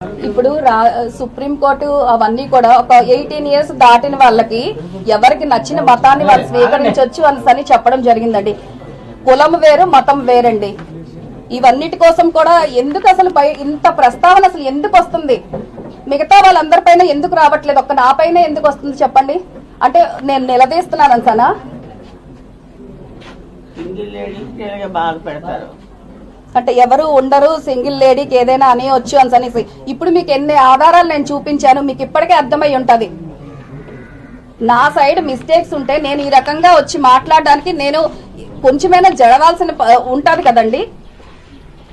ఇప్పుడు రా supreme court అవన్నీ కూడా ఒక ఎయిటీన్ ఇయర్స్ దాటిన వాళ్ళకి ఎవరికి నచ్చిన మతాన్ని వాళ్ళు స్వీకరించవచ్చు అని చెప్పడం జరిగిందండి. కులం వేరు మతం వేరండి. ఇవన్నిటి కోసం కూడా ఎందుకు అసలు ఇంత ప్రస్తావన అసలు ఎందుకు వస్తుంది? మిగతా వాళ్ళందరిపైన ఎందుకు రావట్లేదు? ఒక్క నా పైన ఎందుకు వస్తుంది చెప్పండి? అంటే నేను నిలదీస్తున్నాను అంతనా బాధపడతారు లేడీస్ తేలిగా బాధ పెడతారు అంటే ఎవరు ఉండరు సింగిల్ లేడీకి ఏదైనా అని వచ్చు అనేసి. ఇప్పుడు మీకు ఎన్ని ఆధారాలు నేను చూపించాను మీకు ఇప్పటికే అర్థమై ఉంటది. నా సైడ్ మిస్టేక్స్ ఉంటే నేను ఈ రకంగా వచ్చి మాట్లాడడానికి నేను కొంచెమైనా జడవాల్సిన ప- ఉంటది కదండి.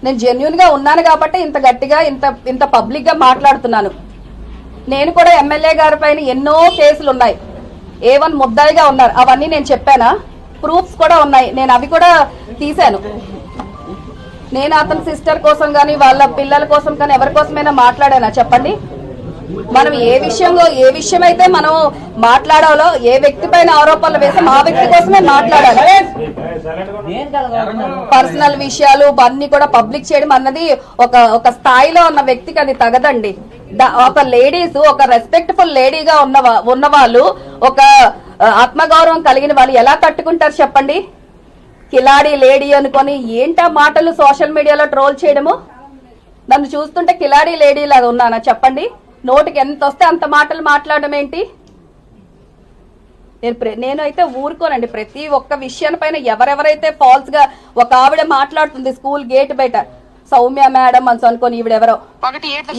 నేను జెన్యున్గా ఉన్నాను కాబట్టి ఇంత గట్టిగా ఇంత ఇంత పబ్లిక్గా మాట్లాడుతున్నాను. నేను కూడా ఎమ్మెల్యే గారి పైన ఎన్నో కేసులు ఉన్నాయి. ఏ వన్ ముద్దాయిగా ఉన్నారు. అవన్నీ నేను చెప్పానా? ప్రూఫ్స్ కూడా ఉన్నాయి. నేను అవి కూడా తీశాను. నేను అతని సిస్టర్ కోసం కానీ వాళ్ళ పిల్లల కోసం కానీ ఎవరి కోసమైనా మాట్లాడానా? చెప్పండి. మనం ఏ విషయంలో ఏ విషయం అయితే మనం మాట్లాడాలో ఏ వ్యక్తి పైన ఆరోపణలు వేసాం ఆ వ్యక్తి కోసమే మాట్లాడాలి. పర్సనల్ విషయాలు అన్ని కూడా పబ్లిక్ చేయడం అన్నది ఒక ఒక స్థాయిలో ఉన్న వ్యక్తికి అది తగదండి. ఒక లేడీస్ ఒక రెస్పెక్ట్ఫుల్ లేడీగా ఉన్న ఉన్న వాళ్ళు ఒక ఆత్మగౌరవం కలిగిన వాళ్ళు ఎలా తట్టుకుంటారు చెప్పండి? కిలాడి లేడీ అనుకొని ఏంటా మాటలు సోషల్ మీడియాలో ట్రోల్ చేయడము? నన్ను చూస్తుంటే కిలాడి లేడీ లాగా ఉన్నానా? చెప్పండి. నోటికి ఎంత వస్తే అంత మాటలు మాట్లాడడం ఏంటి? నేను నేను అయితే ఊరుకోనండి. ప్రతి ఒక్క విషయం పైన ఎవరెవరైతే ఫాల్స్గా ఒక ఆవిడ మాట్లాడుతుంది స్కూల్ గేట్ బయట సౌమ్య మేడం అని అనుకోని ఈవిడెవరో?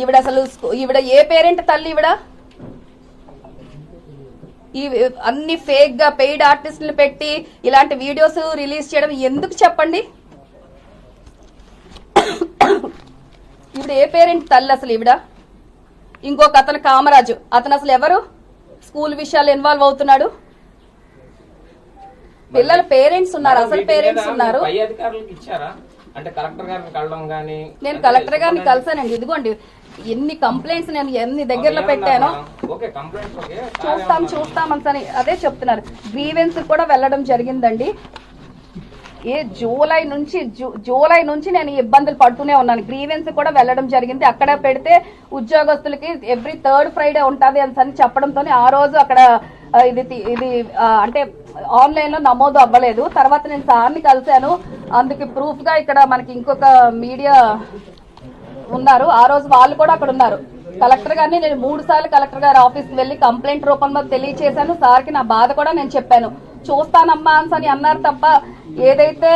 ఈవిడ అసలు ఈవిడ ఏ పేరెంట్ తల్లి ఈవిడ? ఈ అన్ని ఫేక్గా పెయిడ్ ఆర్టిస్టులు పెట్టి ఇలాంటి వీడియోస్ రిలీజ్ చేయడం ఎందుకు చెప్పండి? ఈవిడ ఏ పేరెంట్ తల్లి అసలు ఈవిడ? ఇంకొక అతను కామరాజు. అతను అసలు ఎవరు? స్కూల్ విషయాలు ఇన్వాల్వ్ అవుతున్నాడు. పిల్లల పేరెంట్స్ ఉన్నారు అసలు పేరెంట్స్ ఉన్నారు. అంటే కలెక్టర్ గారిని నేను కలెక్టర్ గారిని కలిసానండి ఇదిగోండి ఎన్ని కంప్లైంట్స్ నేను ఎన్ని దగ్గరలో పెట్టానో చూస్తాం చూస్తాం అని అదే చెప్తున్నారు. గ్రీవెన్స్ కూడా వెళ్ళడం జరిగిందండి. ఏ జూలై నుంచి జూలై నుంచి నేను ఇబ్బందులు పడుతూనే ఉన్నాను. గ్రీవెన్స్ కూడా వెళ్ళడం జరిగింది. అక్కడ పెడితే ఉద్యోగస్తులకి ఎవ్రీ థర్డ్ ఫ్రైడే ఉంటుంది అని చెప్పడంతో ఆ రోజు అక్కడ ఇది ఇది అంటే ఆన్లైన్లో నమోదు అవ్వలేదు. తర్వాత నేను సార్ని కలిశాను. అందుకు ప్రూఫ్గా ఇక్కడ మనకి ఇంకొక మీడియా ఉన్నారు. ఆ రోజు వాళ్ళు కూడా అక్కడ ఉన్నారు. కలెక్టర్ గారిని నేను మూడు సార్లు కలెక్టర్ గారి ఆఫీస్ వెళ్ళి వెళ్ళి కంప్లైంట్ రూపంలో తెలియచేశాను. సార్కి నా బాధ కూడా నేను చెప్పాను. చూస్తానమ్మా అని అన్నారు తప్ప ఏదైతే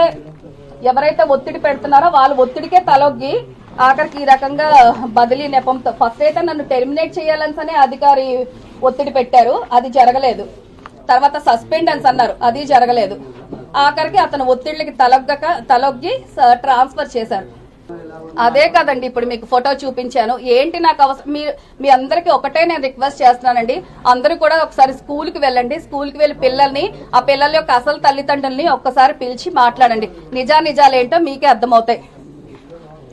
ఎవరైతే ఒత్తిడి పెడుతున్నారో వాళ్ళు ఒత్తిడికే తలొగ్గి ఆఖరికి ఈ రకంగా బదిలీ నెపంతో ఫస్ట్ అయితే నన్ను టెర్మినేట్ చేయాలని అధికారి ఒత్తిడి పెట్టారు. అది జరగలేదు. తర్వాత సస్పెండెన్స్ అన్నారు. అది జరగలేదు. ఆఖరికి అతను ఒత్తిడికి తలొగ్గక తలొగ్గి ట్రాన్స్ఫర్ చేశారు. అదే కదండి ఇప్పుడు మీకు ఫోటో చూపించాను. ఏంటి నాకు అవసరం మీ మీ అందరికి ఒకటే నేను రిక్వెస్ట్ చేస్తున్నానండి. అందరూ కూడా ఒకసారి స్కూల్కి వెళ్ళండి. స్కూల్కి వెళ్ళి పిల్లల్ని ఆ పిల్లల యొక్క అసలు తల్లిదండ్రుల్ని ఒక్కసారి పిలిచి మాట్లాడండి. నిజా నిజాలు ఏంటో మీకే అర్థమవుతాయి.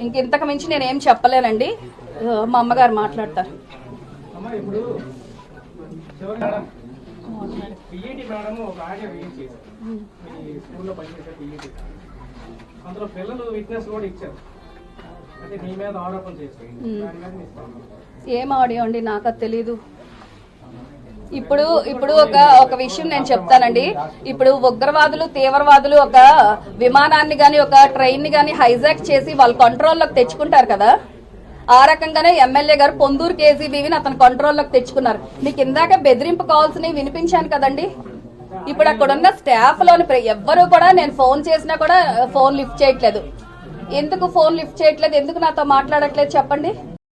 ఇంక ఇంతకు మించి నేను ఏం చెప్పలేనండి మా అమ్మగారు మాట్లాడతారు. అందులో పిల్లలు విట్నెస్ కూడా ఇచ్చారు. ఏం ఆడియో అండి? నాకు అది తెలీదు. ఇప్పుడు ఇప్పుడు ఒక ఒక విషయం నేను చెప్తానండి. ఇప్పుడు ఉగ్రవాదులు తీవ్రవాదులు ఒక విమానాన్ని గాని ఒక ట్రైన్ని గాని హైజాక్ చేసి వాళ్ళ కంట్రోల్లోకి తెచ్చుకుంటారు కదా? ఆ రకంగానే ఎమ్మెల్యే గారు పొందూరు కేజీబీవిని అతను కంట్రోల్లోకి తెచ్చుకున్నారు. మీకు ఇందాక బెదిరింపు కాల్స్ని వినిపించాను కదండి? ఇప్పుడు అక్కడ ఉన్న స్టాఫ్లోని ఎవ్వరూ కూడా నేను ఫోన్ చేసినా కూడా ఫోన్ లిఫ్ట్ చేయట్లేదు. ఎందుకు ఫోన్ లిఫ్ట్ చేయట్లేదు? ఎందుకు నాతో మాట్లాడట్లేదు? చెప్పండి.